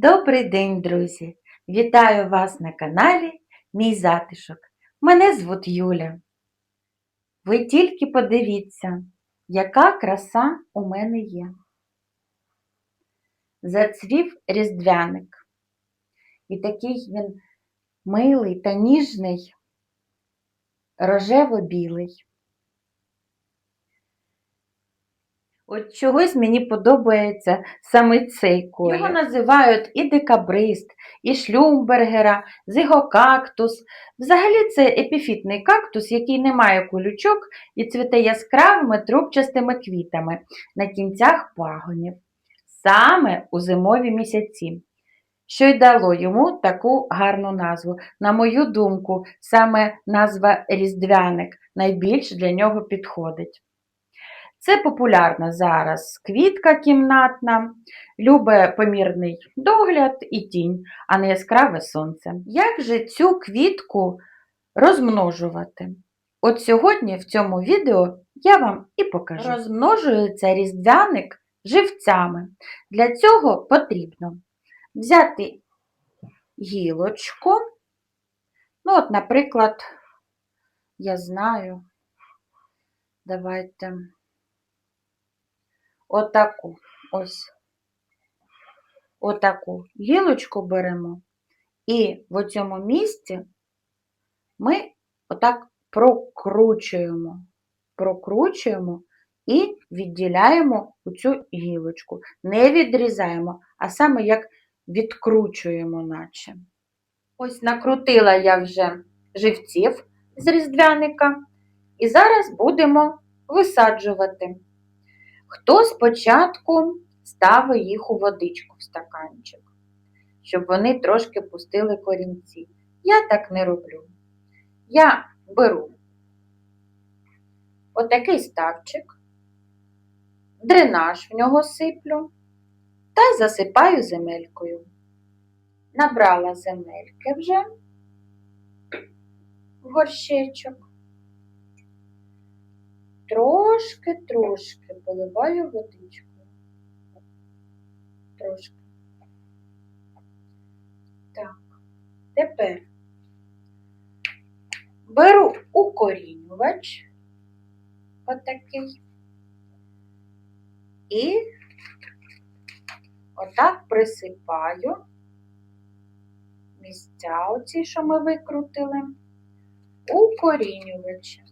Добрий день, друзі! Вітаю вас на каналі Мій затишок. Мене звуть Юля. Ви тільки подивіться, яка краса у мене є. Зацвів різдвяник. І такий він милий та ніжний, рожево-білий. От чогось мені подобається саме цей колір. Його називають і декабрист, і шлюмбергера, зигокактус. Взагалі це епіфітний кактус, який не має колючок і цвіте яскравими трубчастими квітами на кінцях пагонів, саме у зимові місяці. Що й дало йому таку гарну назву. На мою думку, саме назва Різдвяник найбільш для нього підходить. Це популярна зараз квітка кімнатна, любе помірний догляд і тінь, а не яскраве сонце. Як же цю квітку розмножувати? От сьогодні в цьому відео я вам і покажу. Розмножується різдвяник живцями. Для цього потрібно взяти гілочку. Ну, от, наприклад, я знаю, давайте отаку ось отаку гілочку беремо, і в цьому місці ми отак прокручуємо, прокручуємо і відділяємо цю гілочку. Не відрізаємо, а саме як відкручуємо, наче. Ось накрутила я вже живців з різдвяника, і зараз будемо висаджувати. Хто спочатку ставить їх у водичку в стаканчик, щоб вони трошки пустили корінці. Я так не роблю. Я беру отакий ставчик, дренаж в нього сиплю та засипаю земелькою. Набрала земельки вже в горщечок. Трошки-трошки поливаю водичкою. Трошки. Так, тепер беру укорінювач отакий і отак присипаю місця оці, що ми викрутили, укорінювачем.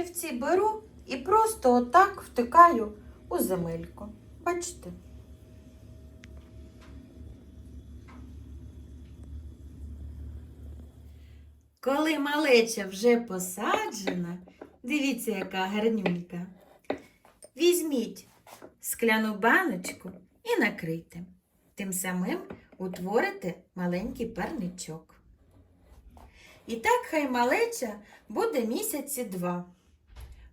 Живці беру і просто отак втикаю у земельку. Бачите? Коли малеча вже посаджена, дивіться, яка гарнюнька. Візьміть скляну баночку і накрийте. Тим самим утворите маленький парничок. І так хай малеча буде місяці два,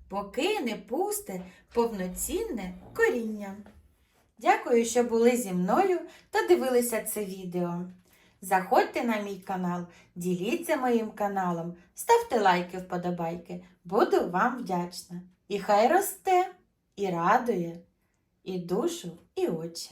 поки не пусте повноцінне коріння. Дякую, що були зі мною та дивилися це відео. Заходьте на мій канал, діліться моїм каналом, ставте лайки, вподобайки. Буду вам вдячна. І хай росте, і радує, і душу, і очі.